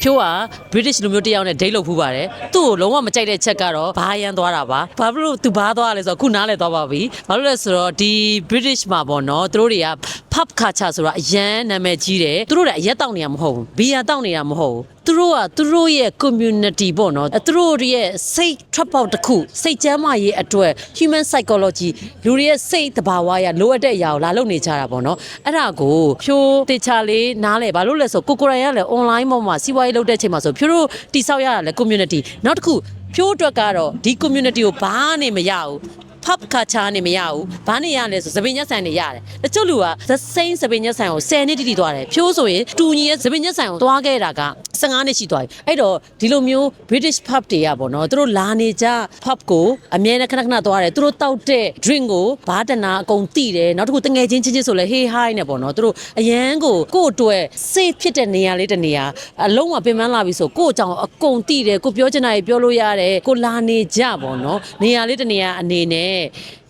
ဖြိုးက British လူမျိုးတစ်ယောက်နဲ့ date လုပ်ဖူးပါတယ်သူ့ကိုလုံးဝမကြိုက်တဲ့ချက်ကတော့ဘာရန်သွားတာပါဘာဖြစ်လို့သူဘာသွားရလဲဆိုတော့ခုနားလဲသွားပါပြီဘာလို့လဲဆိုတော့ဒီ British မှာပေါ့နော်သူတို့တွေက pub culture ဆိုတာအရန်နာမည်ကြီးတယ်သူတို့လည်းအရက်တောက်နေတာမဟုတ်ဘူးဘီယာတောက်နေတာမဟုတ်ဘူးသူတို့ကသူတို့ရဲ့ community ပေါ့နော်သူတို့ရဲ့စိတ်ထွက်ပေါက်တစ်ခုစိတ်ကျမ်းမာရေးအတွက် human psychology လူတွေရဲ့စိတ်တဘာဝရလိုအပ်တဲ့အရာကိုလာလုပ်နေကြတာပေါ့နော်အဲ့ဒါကိုဖြိုးတေချာလေးနားလဲဘာလို့လဲဆိုကိုကိုရိုင်ကလည်း online ပေါ်မှာစီးပွားရေးလုပ်တဲ့အချိန်မှာဆိုဖြိုးတို့တိဆောက်ရတာလဲ community နောက်တစ်ခုဖြိုးအတွက်ကတော့ဒီ community ကိုဘာနေမရဘူး pub culture နေမရဘူးဘာနေရလဲဆိုသပင်ညက်ဆိုင်နေရတယ်တချို့လူက the same သပင်ညက်ဆိုင်ကို10နှစ်တိတိသွားတယ်ဖြိုးဆိုရင်တူညီရဲ့သပင်ညက်ဆိုင်ကိုသွားခဲ့တာက 15နှစ်ရှိသွားပြီအဲ့တော့ဒီလိုမျိုး British pub တွေကပေါ့နော်သူတို့လာနေကြ pub ကိုအမြဲတမ်းခဏခဏသွားတယ်သူတို့တောက်တဲ့ drink ကိုဘာတနာအကုန်တိတယ်နောက်တစ်ခုတငယ်ချင်းချင်းချင်းဆိုလဲ hey hi နဲ့ပေါ့နော်သူတို့အရန်ကိုကိုယ့်အတွက် safe ဖြစ်တဲ့နေရာလေးတစ်နေရာအလုံးဝပင်ပန်းလာပြီဆိုကိုယ့်အကြောင်းအကုန်တိတယ်ကိုပြောချင်တာကြီးပြောလို့ရတယ်ကိုလာနေကြပေါ့နော်နေရာလေးတစ်နေရာအနေနဲ့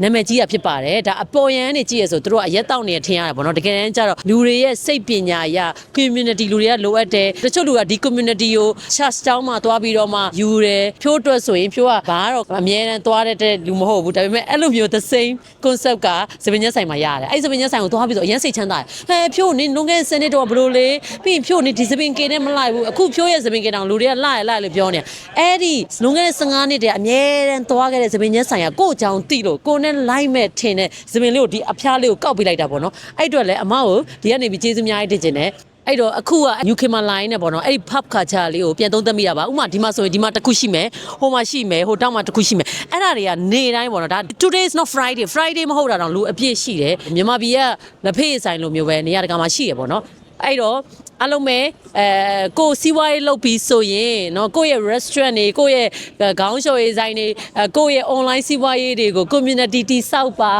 နာမည်ကြီးရဖြစ်ပါတယ်ဒါအပေါ်ယံနေကြည့်ရဆိုသူတို့ကအရက်တောက်နေထင်ရတယ်ပေါ့နော်တကယ်တမ်းကျတော့လူတွေရဲ့စိတ်ပညာအရ community လူတွေကလိုအပ်တယ်တချို့လူကဒီ community ကို church တောင်းမှသွားပြီးတော့မှယူတယ်ဖြိုးတွက်ဆိုရင်ဖြိုးကဘာတော့အမြဲတမ်းသွားတဲ့လူမဟုတ်ဘူးဒါပေမဲ့အဲ့လိုမျိုး the same concept ကစပင်ညက်ဆိုင်မှာရတယ်အဲ့စပင်ညက်ဆိုင်ကိုသွားပြီးတော့အရင်စိတ်ချမ်းသာတယ်ဟဲဖြိုးနင်းလွန်ခဲ့တဲ့စနစ်တော့ဘယ်လိုလဲပြီးရင်ဖြိုးနင်းဒီစပင်ကေနဲ့မလိုက်ဘူးအခုဖြိုးရဲ့စပင်ကေတောင်လူတွေကလာရလာလို့ပြောနေအဲ့ဒီလွန်ခဲ့တဲ့15နှစ်တည်းအမြဲတမ်းသွားခဲ့တဲ့စပင်ညက်ဆိုင်ကကိုယ့်အကြောင်းတိလို့ကိုယ်နဲ့လိုက်မဲ့ထင်တဲ့စပင်လေးကိုဒီအဖျားလေးကိုကောက်ပေးလိုက်တာပေါ့နော်အဲ့အတွက်လည်းအမကိုဒီကနေပြီးကျေးဇူးအများကြီးတင်ချင်တယ် အဲ့တော့အခုက UK မှာ line နဲ့ပေါ့နော်အဲ့ဒီ pub culture လေးကိုပြန်သုံးသပ်မိတာပါဥပမာဒီမှာဆိုရင်ဒီမှာတစ်ခုရှိမယ်ဟိုမှာရှိမယ်ဟိုတောက်မှာတစ်ခုရှိမယ်အဲ့ဒါတွေကနေတိုင်းပေါ့နော်ဒါ today is not friday friday မဟုတ်တာတော့လူအပြည့်ရှိတယ်မြန်မာပြည်ကလက်ဖေးဆိုင်လိုမျိုးပဲနေရာတကာမှာရှိရပေါ့နော်အဲ့တော့ အလုံးမဲ့အဲကိုယ်စီးပွားရေးလုပ်ပြီးဆိုရင်เนาะကိုယ့်ရဲ့ restaurant တွေကိုယ့်ရဲ့ခေါင်းလျှော်ရေးဆိုင်တွေအဲကိုယ့်ရဲ့ online စီးပွားရေးတွေကို community တိဆောက်ပါ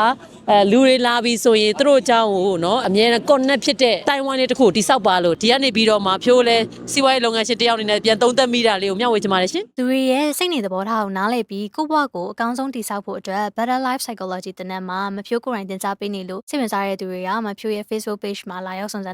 အဲလူတွေလာပြီးဆိုရင်သူတို့အကြောင်းကိုเนาะအမြဲတမ်း connect ဖြစ်တဲ့တိုင်ဝမ်လေးတစ်ခုတိဆောက်ပါလို့ဒီကနေပြီးတော့မှဖြိုးလဲစီးပွားရေးလုပ်ငန်းရှင်တစ်ယောက်အနေနဲ့ပြန်သုံးသပ်မိတာလေးကိုမျှဝေချင်ပါတယ်ရှင် သူတွေရဲ့စိတ်နေသဘောထားကိုနားလည်ပြီးကိုယ့်ဘဝကိုအကောင်းဆုံးတည်ဆောက်ဖို့အတွက် Better Life Psychology တင်နန်းမှာမဖြိုးကိုယ်တိုင်တင် जा ပေးနေလို့စိတ်ဝင်စားတဲ့သူတွေကမဖြိုးရဲ့ Facebook page မှာလာရောက်ဆောင်စမ်း